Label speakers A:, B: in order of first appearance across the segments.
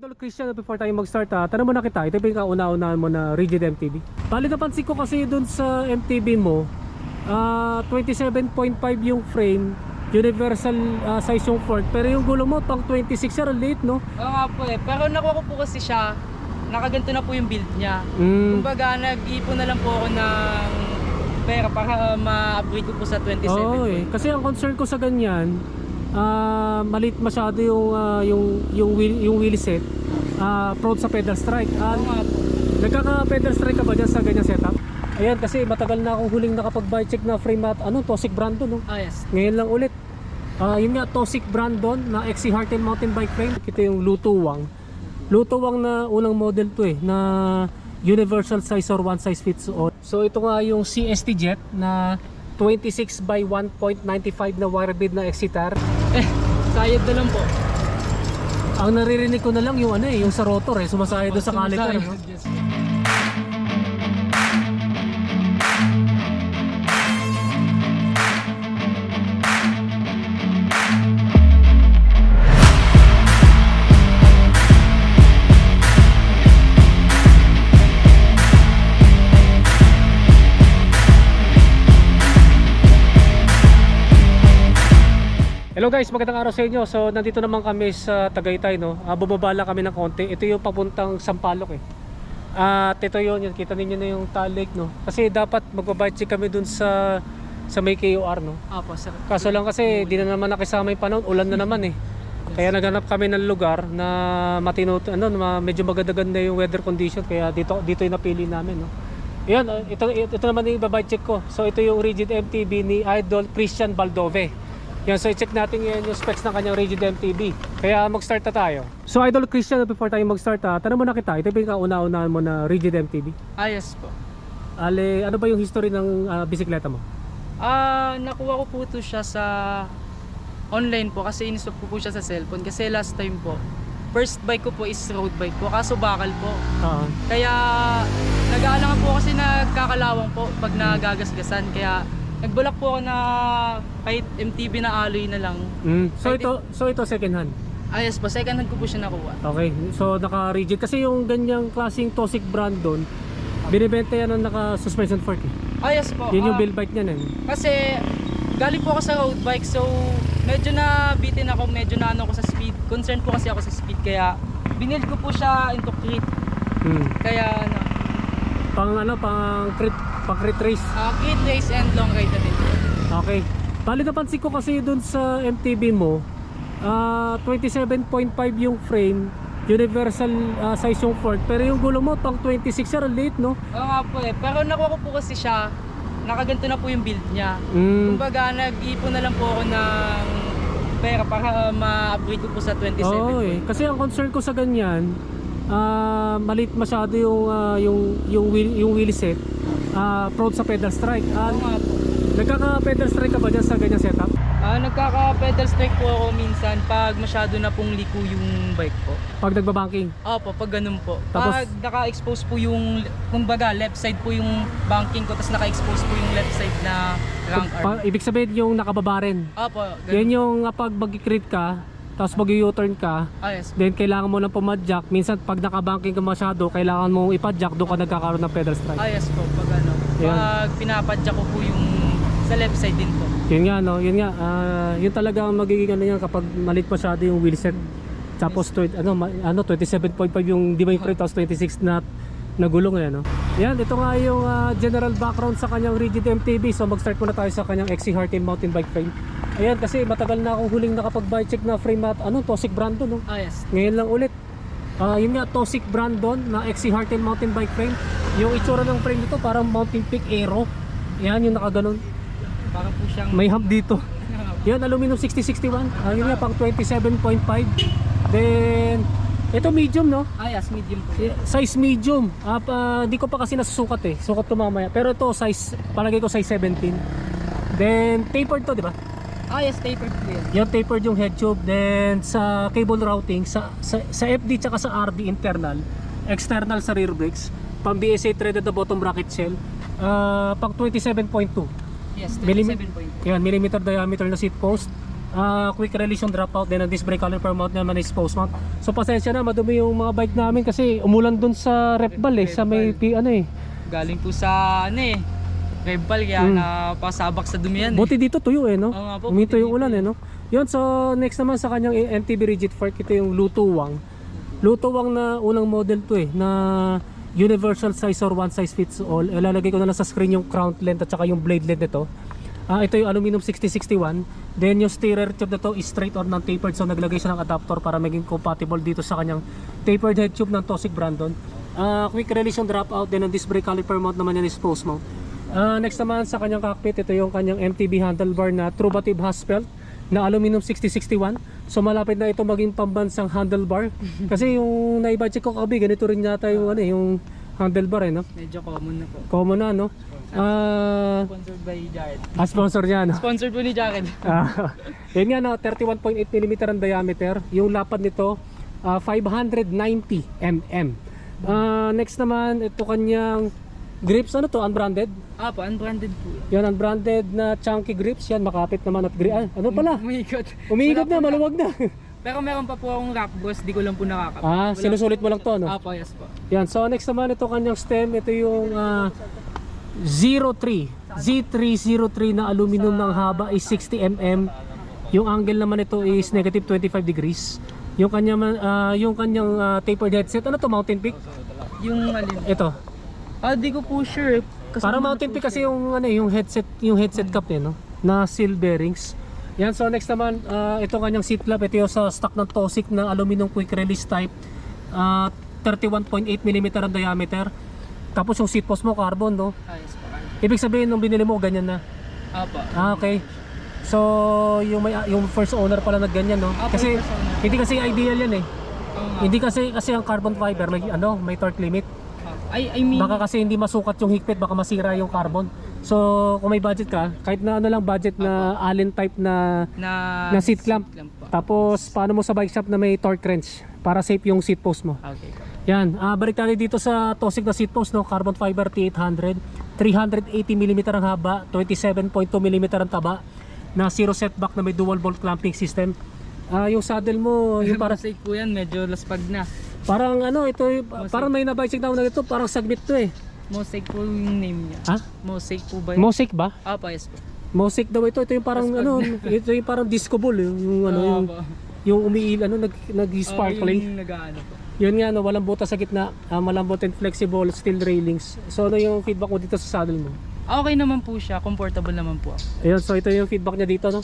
A: Idol Christian, before tayo mag-start ha, tanong mo na kita, ito yung kauna-unahan mo na rigid MTB? Bali napansin ko kasi dun sa MTB mo, ah 27.5 yung frame, universal ah, size yung fork, pero yung gulo mo pang 26 siya, late no?
B: Oo nga po eh. Pero nakuha ko po kasi siya, nakaganto na po yung build niya.
A: Mm.
B: Kumbaga, nag-ipon na lang po ako ng pera para ma-upgrade ko po sa 27.
A: Oo eh. Kasi ang concern ko sa ganyan, ah malit masyado yung ah, yung yung wheel, yung wheel set. Ah prone sa pedal strike.
B: Nga po.
A: nagkaka pedal strike ka ba dyan sa ganyan setup? Ayan kasi matagal na akong huling nakapag-bike check na frame at ano, Tosik Brandon no.
B: Ah, yes.
A: Ngayon lang ulit. Ah, yun nga Tosik Brandon na XC Harten mountain bike frame. Ito yung Lutuwang. Lutuwang na unang model to eh na universal size or one size fits all. So ito nga yung CST Jet na 26 by 1.95 na wire bed na Exitar.
B: Eh, sayad na lang po.
A: Ang naririnig ko na lang yung ano eh, yung sa rotor eh, sumasaya doon sa caliper.
B: Sumasayad, yes.
A: Hello guys, magandang araw sa inyo. So nandito naman kami sa Tagaytay no. Uh, bumabala kami ng konti. Ito yung papuntang Sampaloc eh. At ito yun, yun, kita ninyo na yung Talik no. Kasi dapat magbabike check kami dun sa sa may KOR no.
B: Apo, sir.
A: Kaso lang kasi di na naman nakisama yung panahon, ulan na naman eh. Kaya naghanap kami ng lugar na matino ano, na medyo maganda-ganda yung weather condition kaya dito dito yung napili namin no. Yan, uh, ito, ito naman yung ibabike check ko. So ito yung rigid MTB ni Idol Christian Baldove. Yan, so i-check natin ngayon yung specs ng kanyang rigid MTB. Kaya mag-start na tayo. So Idol Christian, before tayo mag-start, ha, tanong mo na kita, ito ba yung kauna-unahan mo na rigid MTB?
B: Ah, yes po.
A: Ale, ano ba yung history ng ah, bisikleta mo?
B: Ah, nakuha ko po ito siya sa online po kasi in-stop ko po siya sa cellphone kasi last time po first bike ko po is road bike po kaso bakal po
A: Ah,
B: kaya nag-aalangan po kasi nagkakalawang po pag nagagasgasan kaya nagbulak po ako na kahit MTB na alloy na lang
A: mm. So
B: Kahit
A: ito, so ito second hand.
B: ah yes po second hand ko po siya nakuha
A: Okay, so naka-rigid kasi yung ganyang klaseng Tosik brand doon, binibenta yan ng naka-suspension fork. Eh.
B: ah yes po
A: Yun yung
B: Ah,
A: build bike niyan eh.
B: Kasi galing po ako sa road bike so medyo na bitin ako, medyo na ano ako sa speed. Concerned po kasi ako sa speed kaya binild ko po siya into crit.
A: Hmm.
B: Kaya ano,
A: Pang ano, pang crit, pang crit race.
B: uh, crit race and long ride na din.
A: Okay. Bali napansin ko kasi doon sa MTB mo, ah 27.5 yung frame, universal ah, size yung fork, pero yung gulo mo pang 26 siya, late no?
B: Oo nga po eh. Pero nakuha ko po kasi siya, nakaganto na po yung build niya.
A: Mm.
B: Kumbaga nag-ipon na lang po ako ng pera para ma-upgrade ko po sa 27.
A: Oo eh. Kasi ang concern ko sa ganyan, ah malit masyado yung ah, yung yung wheel, yung wheel set. Ah prone sa pedal strike. Ah,
B: Oo nga po.
A: nagkaka pedal strike ka ba dyan sa ganyang setup?
B: Ah, nagkaka-pedal strike po ako minsan pag masyado na pong liko yung bike po.
A: Pag nagbabanking.
B: Opo, pag ganun po.
A: Tapos-
B: pag naka-expose po yung, kumbaga, left side po yung banking ko, tapos naka-expose po yung left side na rank arm.
A: Pa, ibig sabihin yung nakababa rin.
B: Opo,
A: Yan
B: ganun.
A: yung ah, pag mag-crit ka, tapos mag-u-turn ka,
B: Ah, yes.
A: then kailangan mo nang pumadjak. Minsan pag nakabanking ka masyado, kailangan mo ipadjak, doon ka nagkakaroon ng pedal strike.
B: Ah, yes po, pag ano.
A: Yan.
B: Pag pinapadya ko po yung sa left side din po.
A: Yun nga no, yun nga, ah, yun talaga ang magiging ano yan kapag malit masyado yung wheelset. Tapos tw- ano, ma- ano 27.5 yung di ba yung frame, tapos 26 na na gulong eh, no? Yan, ito nga yung ah, general background sa kanyang rigid MTB. So mag-start muna tayo sa kanyang XC Harten mountain bike frame. Ayan, kasi matagal na akong huling nakapag-bike check na frame at ano, Tosik Brandon, no?
B: Ah, yes.
A: Ngayon lang ulit. Ah, yun nga, Tosik Brandon na XC Harten mountain bike frame. Yung itsura ng frame nito parang Mountain Peak Aero. Yan, yung nakaganon.
B: Parang po siyang...
A: May hub dito. Yan, aluminum 6061. Ah, yun nga, pang 27.5. Then, ito medium, no?
B: Ah, yes, medium po.
A: Size medium. Ah, pa, di ko pa kasi nasusukat eh. Sukat ko mamaya. Pero ito, size, palagay ko size 17. Then, tapered to, di ba?
B: Ah, yes, tapered po yan.
A: Yung tapered yung head tube. Then, sa cable routing, sa, sa, sa FD tsaka sa RD internal, external sa rear brakes, pang BSA threaded na bottom bracket shell, ah, pang 27.2.
B: Yes,
A: Millimi-
B: 27 point.
A: Yan, millimeter diameter na seat post. Ah, quick release yung dropout din ang disc brake caliper mount naman is post mount. So pasensya na madumi yung mga bike namin kasi umulan dun sa Repbal eh sa may pi- ano eh.
B: Galing po sa ano eh. Rebal kaya
A: Mm.
B: napasabak sa dumiyan eh.
A: Buti dito tuyo eh no.
B: Po,
A: Umito yung ulan eh no. Yun so next naman sa kanyang MTB rigid fork ito yung Lutuwang. Lutuwang na unang model to eh na universal size or one size fits all. Ilalagay ko na lang sa screen yung crown length at saka yung blade length nito. Ah, ito yung aluminum 6061. Then yung steerer tube na to is straight or non-tapered. So naglagay siya ng adapter para maging compatible dito sa kanyang tapered head tube ng Tosig Brandon. Ah, quick release yung dropout. Then ang disc brake caliper mount naman yan is post mount. Ah, next naman sa kanyang cockpit, ito yung kanyang MTB handlebar na Trubative Haspelt na aluminum 6061. So malapit na ito maging pambansang handlebar. Kasi yung naiba-check ko kabi, ganito rin yata yung, ano, eh, yung handlebar eh, no?
B: Medyo common na po.
A: Common na, no? Ah,
B: Sponsored by Jared.
A: ah, sponsor niya, no?
B: Sponsored po ni Jared.
A: Ah, yun nga no, 31.8 mm ang diameter. Yung lapad nito, ah, 590 mm. Ah, next naman, ito kanyang grips. Ano to? Unbranded?
B: Ah po, unbranded po.
A: Yan, unbranded na chunky grips. Yan, makapit naman at gri- ah, Ano pala? Umiikot.
B: Wala
A: na,
B: po
A: maluwag na.
B: Pero meron pa po akong rock bros, di ko lang po nakakap.
A: ah, sinusulit mo lang to, no?
B: Ah po, yes po.
A: Yan, so next naman ito kanyang stem. Ito yung ah, 03. Z303 na aluminum ng haba is 60 mm. Yung angle naman ito is negative 25 degrees. Yung kanyang ah, yung kanyang ah, tapered headset, ano to Mountain Peak?
B: Yung alin.
A: Ito.
B: Ah, di ko po sure. Kasama
A: Para Mountain Peak kasi yung ano eh, yung headset, yung headset cup niya, no? Na seal bearings. Yan, so next naman, ah, ito kanyang seat flap. Ito yung sa stock ng Tosik na aluminum quick release type. Ah, 31.8 mm ang diameter. Tapos yung seat post mo carbon, no?
B: Ah, yes po.
A: Ibig sabihin nung binili mo ganyan na.
B: Ah po.
A: Ah, okay. So, yung may yung first owner pala nagganyan, no?
B: Ah,
A: Kasi
B: first owner.
A: hindi kasi ideal 'yan eh.
B: Oo nga.
A: Hindi kasi kasi ang carbon fiber may ano, may torque limit.
B: Ah, I, I mean,
A: Baka kasi hindi masukat yung higpit, baka masira yung carbon. So, kung may budget ka, kahit na ano lang budget na Allen type na
B: na,
A: na seat clamp.
B: po.
A: Tapos paano mo sa bike shop na may torque wrench para safe yung seat post mo.
B: Okay po.
A: Yan, ah balik tayo dito sa Tosig na seat post, no? Carbon fiber T800, 380 mm ang haba, 27.2 mm ang taba, na zero setback na may dual bolt clamping system. Ah, yung saddle mo, yung
B: Para safe po yan, medyo laspag na.
A: parang ano, ito parang may na-bicycle down na ito, parang sagmit to eh.
B: Mosaic po yung name niya.
A: Ha?
B: Mosaic po ba yun?
A: Mosaic ba?
B: ah, po, yes po.
A: Mosaic daw ito, ito yung parang
B: Laspag
A: ano, ito yung parang disco ball, yung, yung ano,
B: Oo,
A: yung,
B: po.
A: Yung umiil, ano, nag, nag
B: Oo,
A: sparkling.
B: yung nag-ano po.
A: Yun nga, no, walang butas sa gitna, ah, malambot and flexible steel railings. So ano yung feedback mo dito sa saddle mo?
B: Okay naman po siya, comfortable naman po ako.
A: Ayun, so ito yung feedback niya dito, no?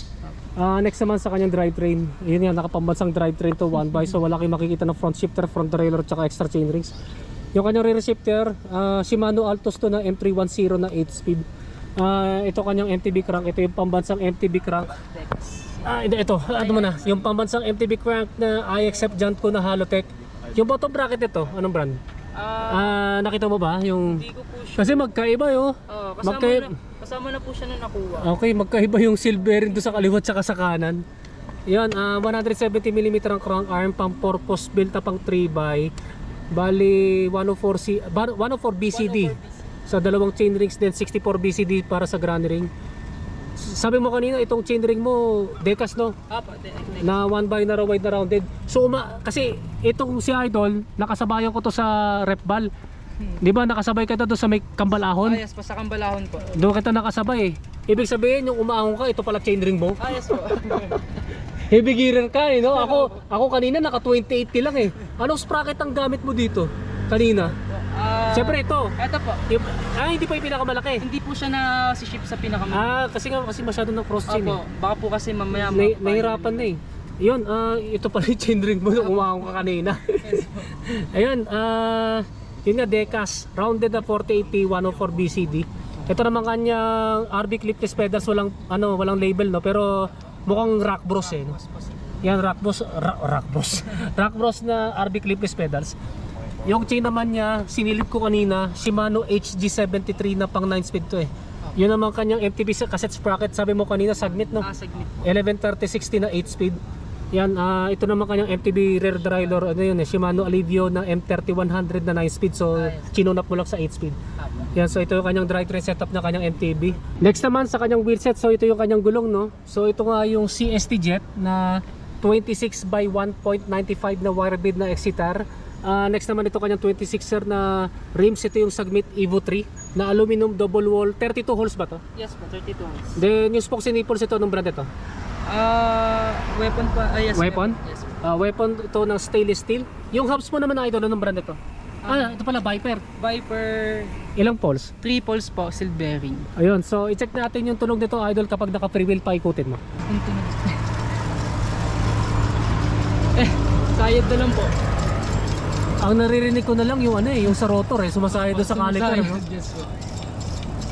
A: Ah, next naman sa kanyang drivetrain. Yun nga, nakapambansang drivetrain to one by. So wala kayong makikita ng front shifter, front derailleur, at extra chain rings. Yung kanyang rear shifter, ah, Shimano Altos to na M310 na 8 speed. Ah, ito kanyang MTB crank. Ito yung pambansang MTB crank. Ah, hindi, ito. Ano mo na? Yung pambansang MTB crank na I accept jant ko na Halotech. Yung bottom bracket ito, anong brand?
B: Ah,
A: Ah, nakita mo ba? Yung...
B: hindi ko po sure.
A: Kasi magkaiba yo.
B: Oo, kasama,
A: magkai-
B: na, kasama na po siya na nakuha.
A: Okay, magkaiba yung silver doon sa kaliwat tsaka sa kanan. Yan, ah 170mm ang crank arm, pang purpose built up pang 3x. Bali 104C, ba- 104 BCD. Sa dalawang chain rings din 64 BCD para sa granny ring. Sabi mo kanina itong chain ring mo Decas no?
B: Ah, po, de- de-
A: Na one by na wide na rounded. So uma, kasi itong si Idol, nakasabayan ko to sa rep ball. 'Di ba nakasabay ka to doon sa may
B: Ah,
A: kambalahon?
B: yes po, sa kambalahon po.
A: Doon kita nakasabay eh. Ibig sabihin yung umaahon ka, ito pala chain ring mo.
B: Ah, yes po.
A: Heavy gearer ka eh, no? Ako, ako kanina naka 2080 lang eh. Anong sprocket ang gamit mo dito? Kanina. Siyempre ito.
B: Eto po.
A: Yung, ah, hindi pa yung pinakamalaki.
B: Hindi po siya na si ship sa pinakamaliit.
A: Ah, kasi nga kasi masyado ng cross chain
B: Opo,
A: eh.
B: baka po kasi mamaya ma-
A: nahirapan na eh. Yun, ah, ito pala yung chain ring mo nung umaahon ka kanina. Ayun, ah, yun nga, Decas. Rounded na 4080 104 BCD. Ito naman kanyang RB clipless pedals, walang, ano, walang label, no? Pero mukhang rock bros eh. No? Yan, rock bros, ra- rock bros. rock bros na RB clipless pedals. Yung chain naman niya, sinilip ko kanina, Shimano HG73 na pang 9 speed to eh. Yun naman kanyang MTB sa cassette sprocket, sabi mo kanina, sagmit no?
B: Ah, saglit.
A: 1130-60 na 8 speed. Yan, ah, ito naman kanyang MTB rear derailleur, ano yun eh, Shimano Alivio na M3100 na 9 speed, so
B: Ah, yes.
A: chinunap mo lang sa 8 speed. Yan, so ito yung kanyang drivetrain setup na kanyang MTB. Next naman sa kanyang wheelset, so ito yung kanyang gulong, no? So ito nga yung CST Jet na 26 by 1.95 na wire bed na Exitar. Ah, next naman ito kanyang 26er na rims, ito yung Sagmit Evo 3 na aluminum double wall, 32 holes ba to?
B: Yes po, 32 ounce.
A: Then yung spokes and nipples ito, anong brand ito?
B: Ah, weapon pa. Ah, yes.
A: Weapon?
B: Yes. po.
A: Ah, weapon ito ng stainless steel. Yung hubs mo naman na idol, anong brand ito? Ah, ito pala, Viper.
B: Viper
A: Ilang poles?
B: 3 poles po, silk bearing.
A: Ayun, so i-check natin yung tunog nito idol kapag naka-free wheel pa ikutin mo.
B: Ang tunog. eh, sayad na lang po.
A: Ang naririnig ko na lang yung ano eh, yung sa rotor eh, sumasaya doon sa caliper.
B: Sumasayad,
A: No?
B: yes po.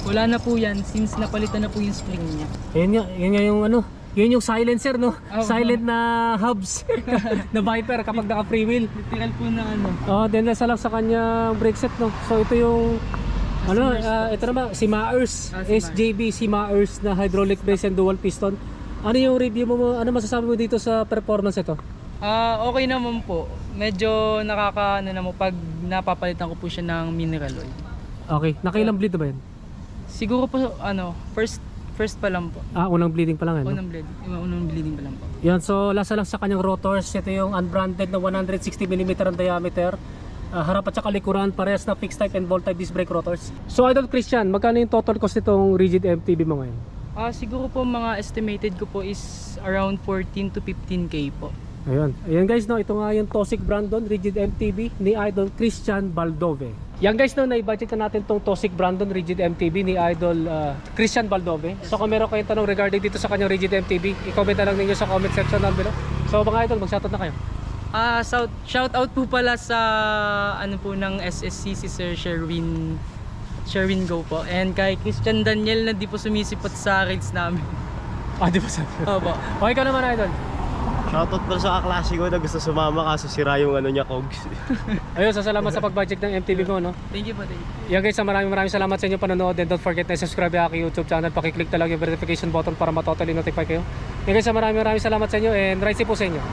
B: Wala na po yan since napalitan na po yung spring niya.
A: Yan nga, yan nga yung ano, yun yung silencer no?
B: Oh.
A: Silent na hubs na Viper kapag naka-free wheel.
B: Literal po na ano.
A: Oh, then nasa lang sa kanya brake set no. So ito yung ano, ah, ito naman si Maers,
B: Ah, si.
A: SJB si Maers na hydraulic brace and dual piston. Ano yung review mo- ano masasabi mo dito sa performance ito?
B: Ah, okay naman po. Medyo nakaka ano na mo pag napapalitan ko po siya ng mineral oil.
A: Okay, nakailang bleed na ba yan?
B: Siguro po ano, first first pa lang po.
A: Ah, unang bleeding pa lang ano?
B: Unang bleeding, unang bleeding pa lang po.
A: Yan, so lasa lang sa kanyang rotors. Ito yung unbranded na 160mm ang diameter. Ah, harap at saka likuran, parehas na fixed type and bolt type disc brake rotors. So Idol Christian, magkano yung total cost nitong rigid MTB mo ngayon?
B: Ah, siguro po mga estimated ko po is around 14 to 15k po.
A: Ayun. Ayan guys, no, ito nga yung Tosik Brandon Rigid MTB ni Idol Christian Baldove. Yan guys, no, na-budget na natin tong Tosik Brandon Rigid MTB ni Idol ah, Christian Baldove. So kung meron kayong tanong regarding dito sa kanyang Rigid MTB, i-comment na lang ninyo sa comment section down below. So mga idol, mag-shoutout na kayo.
B: Ah, shout, shout out po pala sa ano po ng SSC si Sir Sherwin Sherwin Go po. And kay Christian Daniel na di po sumisipot sa rides namin.
A: Ah, di ba sabi?
B: Opo.
A: Okay ka naman idol.
C: Shoutout pala sa kaklase ko na gusto sumama kaso sira yung ano niya cogs.
A: Ayun, so salamat sa pag-budget ng MTB mo, no?
B: Thank you po, thank you.
A: Yan guys, maraming maraming salamat sa inyo panonood and don't forget na subscribe sa aking YouTube channel. Pakiclick na lang yung verification button para matotally notify kayo. Yan guys, maraming maraming salamat sa inyo and right po sa inyo.